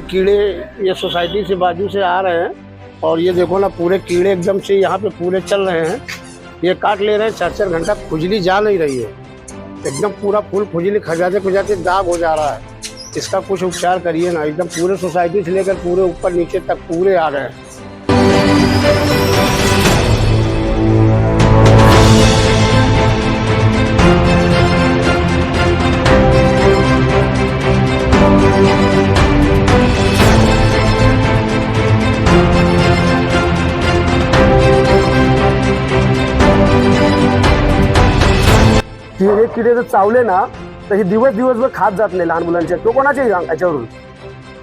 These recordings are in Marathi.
कीड़े ये सोसाइटी से बाजू से आ रहे हैं और ये देखो ना, पूरे कीड़े एकदम से यहाँ पे पूरे चल रहे हैं। ये काट ले रहे हैं चार चार घंटा खुजली जा नहीं रही है। एकदम पूरा फूल खुजली खजाते खुजाते दाग हो जा रहा है। इसका कुछ उपचार करिए ना, एकदम पूरे सोसाइटी से लेकर पूरे ऊपर नीचे तक पूरे आ रहे हैं हे। किडे जर चावले ना तर हे दिवस दिवसभर खात जात नाही लहान मुलांच्या तो कोणाच्याही याच्यावरून.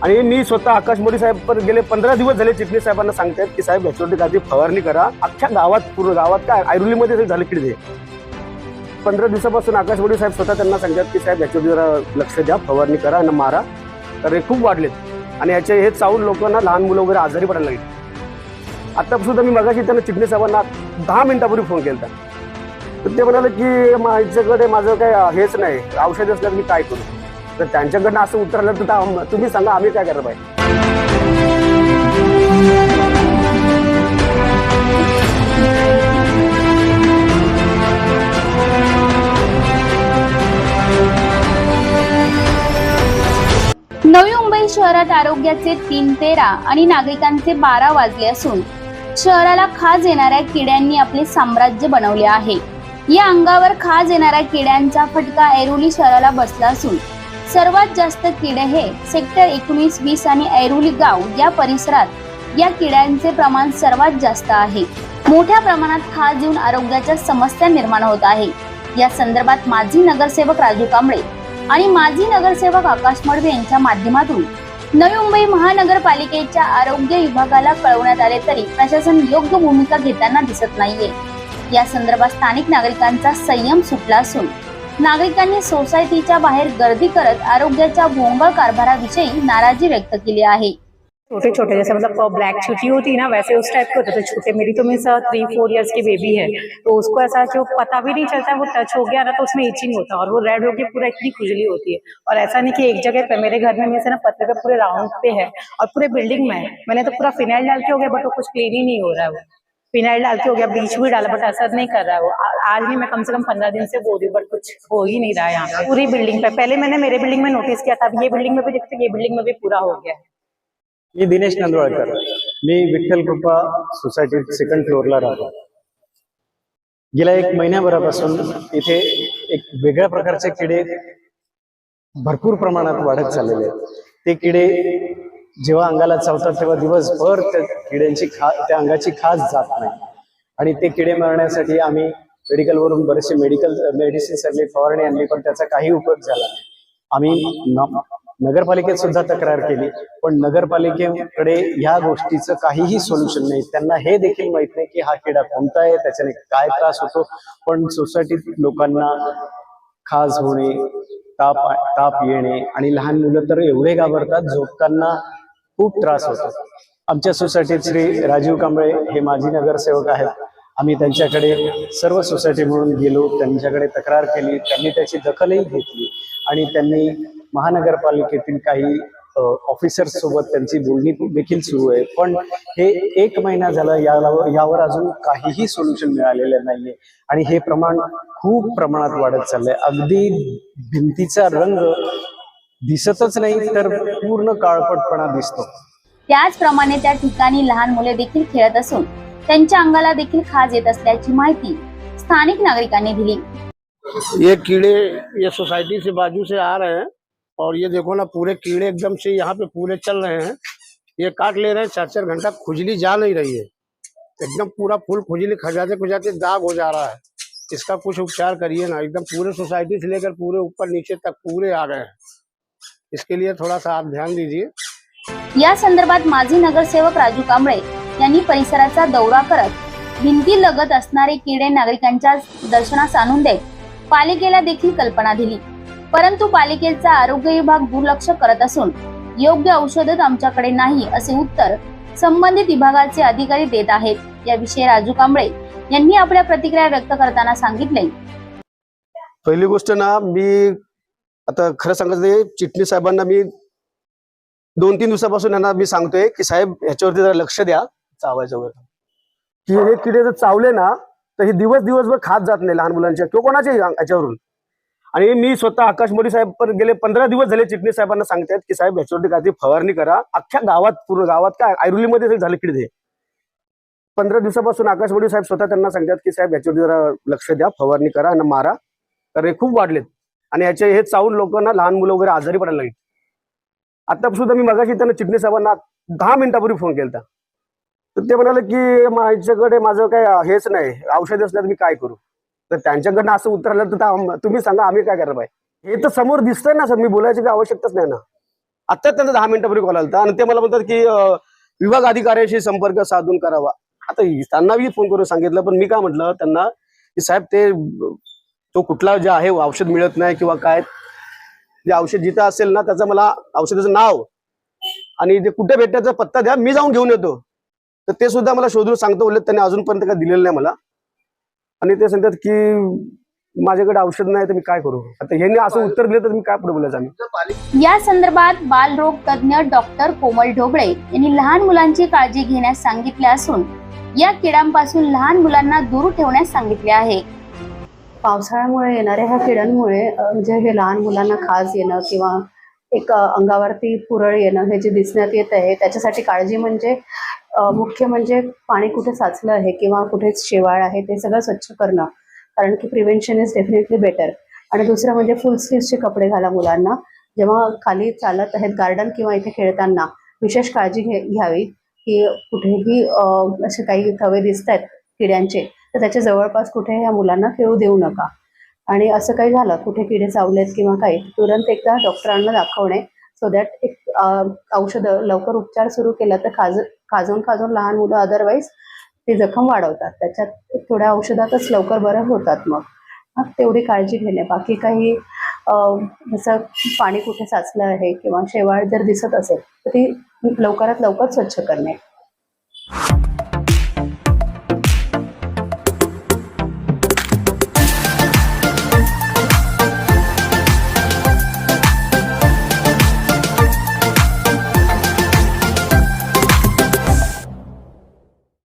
आणि मी स्वतः आकाश मोदी साहेब पर गेले पंधरा दिवस झाले चिटणीस साहेबांना सांगतात की साहेब याच्यावरती काहीतरी फवारणी करा. अख्ख्या गावात पूर्ण गावात काय ऐरोलीमध्ये ते झाले किडे. पंधरा दिवसापासून आकाश मोदी साहेब स्वतः त्यांना सांगतात की साहेब याच्यावर जरा लक्ष द्या फवारणी करा आणि मारा. तर हे खूप वाढलेत. आणि याचे हे चावून लोकांना लहान मुलं वगैरे आजारी पडायला लागली. आता सुद्धा मी मगाशी त्यांना चिटणीस साहेबांना दहा मिनिटापूर्वी फोन केला तर ते म्हणाले की माझ्याकडे माझं काय हेच नाही. औषध असलं मी काय करू? तर त्यांच्याकडनं असं उत्तर आलं तर तुम्ही सांगा आम्ही काय करत पाहिजे? नवी मुंबई शहरात आरोग्याचे तीन तेरा आणि नागरिकांचे बारा वाजले असून शहराला खाज येणाऱ्या किड्यांनी आपले साम्राज्य बनवले आहे. या अंगावर खाज येणाऱ्या किड्यांचा फटका ऐरोली शहराला बसला असून सर्वात जास्त किडे हे सेक्टर एकोणीस वीस आणि ऐरोली गाव या परिसरात या किड्यांचे प्रमाण सर्वात जास्त आहे. मोठ्या प्रमाणात खाज येऊन आरोग्याच्या समस्या निर्माण होत आहे. या संदर्भात माजी नगरसेवक राजू कांबळे आणि माजी नगरसेवक आकाश मडवे यांच्या माध्यमातून नवी मुंबई महानगरपालिकेच्या आरोग्य विभागाला कळवण्यात आले तरी प्रशासन योग्य भूमिका घेताना दिसत नाहीये. या संदर्भात स्थानिक नागरिकांचा संयम सुटला असून नागरिकांनी सोसायटीच्या बाहेर गर्दी करत आरोग्याच्या भोंगा कारभाराविषयी नाराजी व्यक्त केली आहे. छोटे छोटे जैसे मतलब ब्लैक छुट्टी होती है ना वैसे उस टाइप के होते थे छोटे मेरी तो मीन्स थ्री फोर इयर्स की बेबी है तो उसको ऐसा जो पता भी नहीं चलता वो टच हो गया ना तो उसमें इचिंग होता है और वो रेड होके पूरा इतनी खुजली होती है। और ऐसा नहीं कि एक जगह पे मेरे घर में मेरे से ना पत्ते पे पूरे राउंड पे है और पूरे बिल्डिंग में है। मैंने तो पूरा फिनाइल डाल के हो गया बट वो कुछ क्लीन ही नहीं हो रहा है वो। फिनाइल डाल के हो गया ब्लीच भी डाला बट असर नहीं कर रहा है वो आज भी मैं कम से कम पंद्रह दिन से बोल रही हूँ बट कुछ हो ही नहीं रहा है यहाँ। पूरी बिल्डिंग पे पहले मैंने मेरे बिल्डिंग में नोटिस किया था अब ये बिल्डिंग में भी देखते ये बिल्डिंग में भी पूरा हो गया। है मी दिनेश नंदवाळकर मी विठ्ठल कृपा सोसायटीत सेकंड फ्लोअरला राहतो। गेल्या एक महिन्याभरापासून इथे एक वेगळ्या प्रकारचे किडे भरपूर प्रमाणात वाढत चाललेले आहेत. ते किडे जेव्हा अंगाला चावतात तेव्हा दिवसभर त्या किड्यांची खा त्या अंगाची खास जात नाही. आणि ते किडे मारण्यासाठी आम्ही मेडिकलवरून बरेचसे मेडिकल मेडिसिन्स आणले फवारणी आणली पण त्याचा काही उपयोग झाला नाही. आम्ही नगरपालिकेत सुद्धा तक्रार केली पण नगरपालिकेकडे ह्या गोष्टीचं काहीही सोल्युशन नाही. त्यांना हे देखील माहीत नाही की हा किडा कोणता आहे त्याच्याने काय त्रास होतो. पण सोसायटीत लोकांना खाज होणे ताप ताप येणे आणि लहान मुलं तर एवढे घाबरतात झोपताना खूप त्रास होतो. आमच्या सोसायटीत श्री राजीव कांबळे हे माजी नगरसेवक आहेत. आम्ही त्यांच्याकडे सर्व सोसायटी म्हणून गेलो त्यांच्याकडे तक्रार केली त्यांनी त्याची दखलही घेतली आणि त्यांनी महानगरपालिकेतील काही ऑफिसर्स सोबत त्यांची बोलणी देखील सुरू आहे. पण हे एक महिना झाला याला यावर अजून काहीही सोल्युशन मिळालेलं नाहीये आणि हे प्रमाण खूप प्रमाणात वाढत चाललंय. अगदी भिंतीचा रंग दिसतच नाही तर पूर्ण काळपटपणा दिसतो. त्याचप्रमाणे त्या ठिकाणी लहान मुले देखील खेळत असून त्यांच्या अंगाला देखील खाज येत असल्याची माहिती स्थानिक नागरिकांनी दिली. ये कीड़े ये सोसाइटी से बाजू से आ रहे हैं और ये देखो ना पूरे कीड़े एकदम से यहाँ पे पूरे चल रहे हैं। ये काट ले रहे हैं चार चार घंटा खुजली जा नहीं रही है। एकदम पूरा फूल खुजली खजाते खुजाते दाग हो जा रहा है। इसका कुछ उपचार करिए ना एकदम पूरे सोसाइटी से लेकर पूरे ऊपर नीचे तक पूरे आ गए हैं। इसके लिए थोड़ा सा आप ध्यान दीजिए। या संदर्भात माजी नगरसेवक राजू कांबळे यांनी परिसराचा दौरा करत भिंती लगत असणारे किडे नागरिकांच्या दर्शनास आणून देत पालिकेला देखील कल्पना दिली. परंतु पालिकेचा आरोग्य विभाग दुर्लक्ष करत असून योग्य औषधच आमच्याकडे नाही असे उत्तर संबंधित विभागाचे अधिकारी देत आहेत. याविषयी राजू कांबळे यांनी आपल्या प्रतिक्रिया व्यक्त करताना सांगितले. पहिली गोष्ट ना मी आता खरं सांगायचं चिटणी चिटणीस साहेबांना मी दोन तीन दिवसापासून यांना मी सांगतोय की साहेब ह्याच्यावरती जरा लक्ष द्या. चावायचं वगैरे. की हे किडे जर चावले ना तर हे दिवस दिवसभर खात जात नाही लहान मुलांच्या किंवा कोणाच्याही याच्यावरून. आणि मी स्वतः आकाश मोदी साहेब पण गेले पंधरा दिवस झाले चिटणीस साहेबांना सांगतायत की साहेब ह्याच्यावरती काहीतरी फवारणी करा. अख्ख्या गावात पूर्ण गावात काय? ऐरोलीमध्ये झाले किडे. पंधरा दिवसापासून आकाश मोदी साहेब स्वतः त्यांना सांगतात की साहेब ह्याच्यावरती जरा लक्ष द्या फवारणी करा आणि मारा. तर हे खूप वाढलेत. आणि याचे हे चावून लोकांना लहान मुलं वगैरे आजारी पडायला लागली. आता सुद्धा मी मगाशी त्यांना चिटणीस साहेबांना दहा मिनिटापूर्वी फोन केला तर ते म्हणाले की माझ्याकडे माझं काय हेच नाही औषध नाही तर मी काय करू? तर त्यांच्याकडनं असं उत्तर आलं तर तुम्ही सांगा आम्ही काय करायला पाहिजे? हे तर समोर दिसतंय ना सर मी बोलायची काही आवश्यकताच नाही ना. आता त्यांचा दहा मिनिटापूर्वी कॉल आला आणि ते मला म्हणतात की विभाग अधिकाऱ्याशी संपर्क साधून करावा. आता त्यांना मी फोन करून सांगितलं पण मी काय म्हटलं त्यांना की साहेब ते तो कुठला जे आहे औषध मिळत नाही किंवा काय? जे औषध जिथं असेल ना त्याचं मला औषधाचं नाव आणि ते कुठे भेटण्याचा पत्ता द्या मी जाऊन घेऊन येतो. तर ते सुद्धा मला शोधून सांगतो उलट त्यांनी अजूनपर्यंत काय दिलेलं नाही मला. आणि ते सांगतात की माझ्याकडे औषध नाही तर मी काय करू? आता ह्यांनी असं उत्तर दिलं तर मी काय पुढे बोलायचं आम्ही? या संदर्भात बालरोग तज्ज्ञ डॉक्टर कोमल ढोबळे यांनी लहान मुलांची काळजी घेण्यास सांगितले असून या किडांपासून लहान मुलांना दूर ठेवण्यास सांगितले आहे. पावसाळ्यामुळे येणाऱ्या ह्या किड्यांमुळे म्हणजे हे लहान मुलांना खाज येणं किंवा एक अंगावरती पुरळ येणं हे जे दिसण्यात येत आहे त्याच्यासाठी काळजी म्हणजे मुख्य म्हणजे पाणी कुठे साचलं आहे किंवा कुठे शेवाळ आहे ते सगळं स्वच्छ करणं. कारण की प्रिव्हेन्शन इज डेफिनेटली बेटर आणि दुसरं म्हणजे फुल स्लीव्सचे कपडे घाला मुलांना. जेव्हा खाली चालत आहेत गार्डन किंवा इथे खेळताना विशेष काळजी घे घ्यावी की कुठेही असे काही थवे दिसत आहेत किड्यांचे तर त्याच्या जवळपास कुठे ह्या मुलांना खेळू देऊ नका. आणि असं काही झालं कुठे किडे चावलेत किंवा काही तुरंत एकदा डॉक्टरांना दाखवणे सो दॅट एक औषधं लवकर उपचार सुरू केला तर खाज खाजून खाजून लहान मुलं अदरवाईज ते जखम वाढवतात. त्याच्यात थोड्या औषधातच लवकर बरं होतात मग. मग तेवढी काळजी घेणे. बाकी काही जसं पाणी कुठे साचलं आहे किंवा शेवाळ जर दिसत असेल तर ती लवकरात लवकर स्वच्छ करणे.